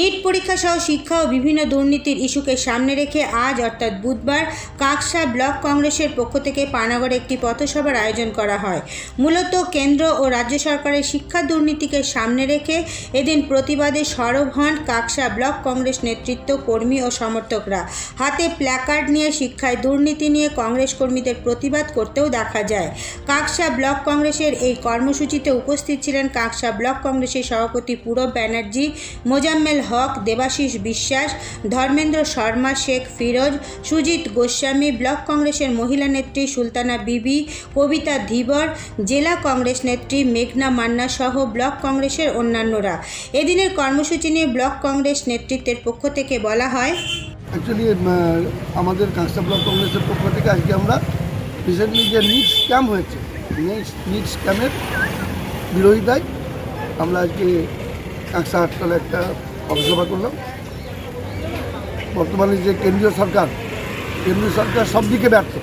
NEET পরীক্ষা সহ শিক্ষা ও বিভিন্ন দুর্নীতির ইস্যুকে সামনে রেখে আজ, অর্থাৎ বুধবার, কাকসা ব্লক কংগ্রেসের পক্ষ থেকে পানাগড়ে একটি পথসভার আয়োজন করা হয়। মূলত কেন্দ্র ও রাজ্য সরকারের শিক্ষা দুর্নীতিকে সামনে রেখে এদিন প্রতিবাদে সরব হন কাকসা ব্লক কংগ্রেস নেতৃত্ব কর্মী ও সমর্থকরা। হাতে প্ল্যাকার্ড নিয়ে শিক্ষায় দুর্নীতি নিয়ে কংগ্রেস কর্মীদের প্রতিবাদ করতেও দেখা যায়। কাকসা ব্লক কংগ্রেসের এই কর্মসূচিতে উপস্থিত ছিলেন কাকসা ব্লক কংগ্রেসের সভাপতি পূরব ব্যানার্জি, মোজাম্মেল হক, দেবাশিস বিশ্বাস, ধর্মেন্দ্র শর্মা, শেখ ফিরোজ, সুজিত গোস্বামী, ব্লক কংগ্রেসের মহিলা নেত্রী সুলতানা বিবি, কবিতা ধীবর, জেলা কংগ্রেস নেত্রী মেঘনা মান্না সহ ব্লক কংগ্রেসের অন্যান্যরা। এদিনের কর্মসূচি নিয়ে ব্লক কংগ্রেস নেতৃত্বের পক্ষ থেকে বলা হয় অ্যাকচুয়ালি আমাদের কাঁকসা ব্লক কংগ্রেসের পক্ষ থেকে আজকে আমরা রিসেন্টলি যে নিট স্ক্যাম হয়েছে, নিট স্ক্যামের বিরোধিতায় আমরা আজকে কাঁকসা হাটতলা একটা পথসভা করলাম বর্তমানে যে কেন্দ্রীয় সরকার কেন্দ্রীয় সরকার সব দিকে ব্যর্থ।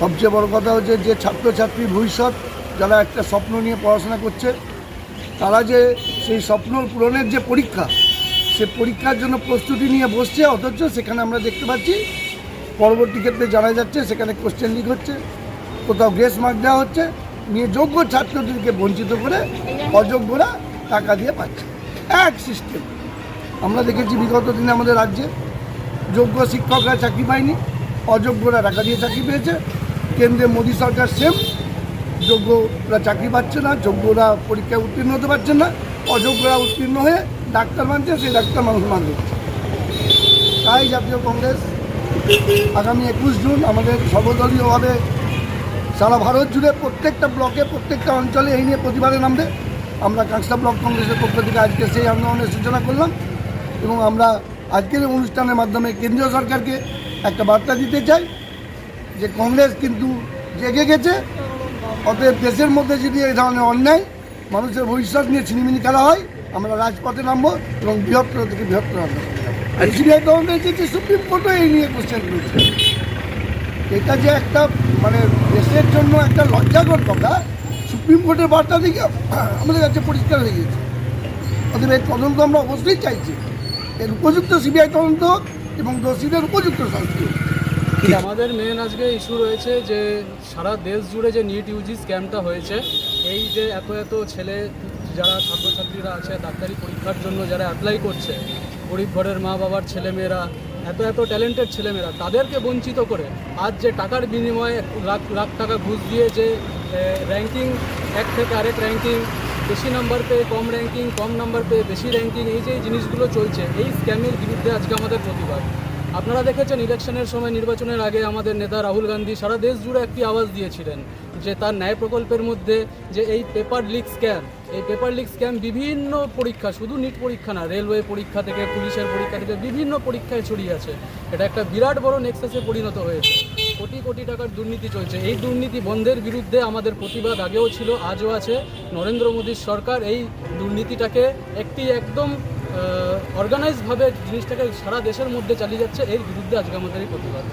সবচেয়ে বড় কথা হচ্ছে যে ছাত্রছাত্রী ভবিষ্যৎ, যারা একটা স্বপ্ন নিয়ে পড়াশোনা করছে, তারা যে সেই স্বপ্ন পূরণের যে পরীক্ষা, সে পরীক্ষার জন্য প্রস্তুতি নিয়ে বসছে, অথচ সেখানে আমরা দেখতে পাচ্ছি, পরবর্তী ক্ষেত্রে জানা যাচ্ছে সেখানে কোশ্চেন লিক হচ্ছে, কোথাও গ্রেস মার্ক দেওয়া হচ্ছে, নিয়ে যোগ্য ছাত্রদেরকে বঞ্চিত করে অযোগ্যরা টাকা দিয়ে পাচ্ছে। এক সিস্টেম আমরা দেখেছি বিগত দিনে আমাদের রাজ্যে যোগ্য শিক্ষকরা চাকরি পায়নি, অযোগ্যরা টাকা দিয়ে চাকরি পেয়েছে। কেন্দ্রে মোদী সরকার সেম যোগ্যরা চাকরি পাচ্ছে না, যোগ্যরা পরীক্ষায় উত্তীর্ণ হতে পারছে না, অযোগ্যরা উত্তীর্ণ হয়ে ডাক্তার মানছে, সেই ডাক্তার মানুষ মানবে। তাই জাতীয় কংগ্রেস আগামী একুশ জুন আমাদের সর্বদলীয়ভাবে সারা ভারত জুড়ে প্রত্যেকটা ব্লকে, প্রত্যেকটা অঞ্চলে এই নিয়ে প্রতিবাদে নামবে। আমরা কাঁকসা ব্লক কংগ্রেসের পক্ষ থেকে আজকে সেই আন্দোলনের সূচনা করলাম এবং আমরা আজকের অনুষ্ঠানের মাধ্যমে কেন্দ্রীয় সরকারকে একটা বার্তা দিতে চাই যে কংগ্রেস কিন্তু জেগে গেছে অতএব দেশের মধ্যে যদি এই ধরনের অন্যায় মানুষের ভবিষ্যৎ নিয়ে ছিনিমিনি খেলা হয় আমরা রাজপথে নামবো এবং বৃহত্তর থেকে বৃহত্তর আন্দোলন আর সিবিআই তদন্ত এসেছে সুপ্রিম কোর্টও এই নিয়ে কোশ্চেন করেছে এটা যে একটা মানে দেশের জন্য একটা লজ্জাকর কথা সুপ্রিম কোর্টের বার্তা দিকে আমাদের কাছে পরিষ্কার হয়ে গেছে। অতএব এই তদন্ত আমরা অবশ্যই চাইছি। এর উপযুক্ত সিবিআই তদন্ত এবং দোষীদের উপযুক্ত শাস্তি। আমাদের মেন আজকে ইস্যু রয়েছে যে সারা দেশ জুড়ে যে নিট ইউজি স্ক্যামটা হয়েছে, এই যে এত এত ছেলে যারা ছাত্রছাত্রীরা আছে, ডাক্তারি পরীক্ষার জন্য যারা অ্যাপ্লাই করছে, গরিব ঘরের মা বাবার ছেলেমেয়েরা, এত এত ট্যালেন্টেড ছেলেমেয়েরা, তাদেরকে বঞ্চিত করে আজ যে টাকার বিনিময়ে লাখ লাখ টাকা ঘুষ দিয়ে যে র্যাঙ্কিং এক থেকে আরেক র্যাঙ্কিং বেশি নাম্বার পেয়ে কম র্যাঙ্কিং কম নাম্বার পেয়ে বেশি র্যাঙ্কিং এই যে জিনিসগুলো চলছে, এই স্ক্যামের বিরুদ্ধে আজকে আমাদের প্রতিবাদ। আপনারা দেখেছেন ইলেকশনের সময়, নির্বাচনের আগে আমাদের নেতা রাহুল গান্ধী সারা দেশ জুড়ে একটি আওয়াজ দিয়েছিলেন যে তার ন্যায় প্রকল্পের মধ্যে যে এই পেপার লিক স্ক্যাম এই পেপার লিক স্ক্যাম বিভিন্ন পরীক্ষা, শুধু নিট পরীক্ষা না রেলওয়ে পরীক্ষা থেকে, পুলিশের পরীক্ষা থেকে বিভিন্ন পরীক্ষায় ছড়িয়ে আছে। এটা একটা বিরাট বড় নেক্সাসে পরিণত হয়েছে। কোটি কোটি টাকার দুর্নীতি চলছে। এই দুর্নীতি বন্ধের বিরুদ্ধে আমাদের প্রতিবাদ আগেও ছিল, আজও আছে। নরেন্দ্র মোদীর সরকার এই দুর্নীতিটাকে একটি একদম অর্গানাইজভাবে জিনিসটাকে সারা দেশের মধ্যে চালিয়ে যাচ্ছে, এর বিরুদ্ধে আজকে আমাদের এই প্রতিবাদ।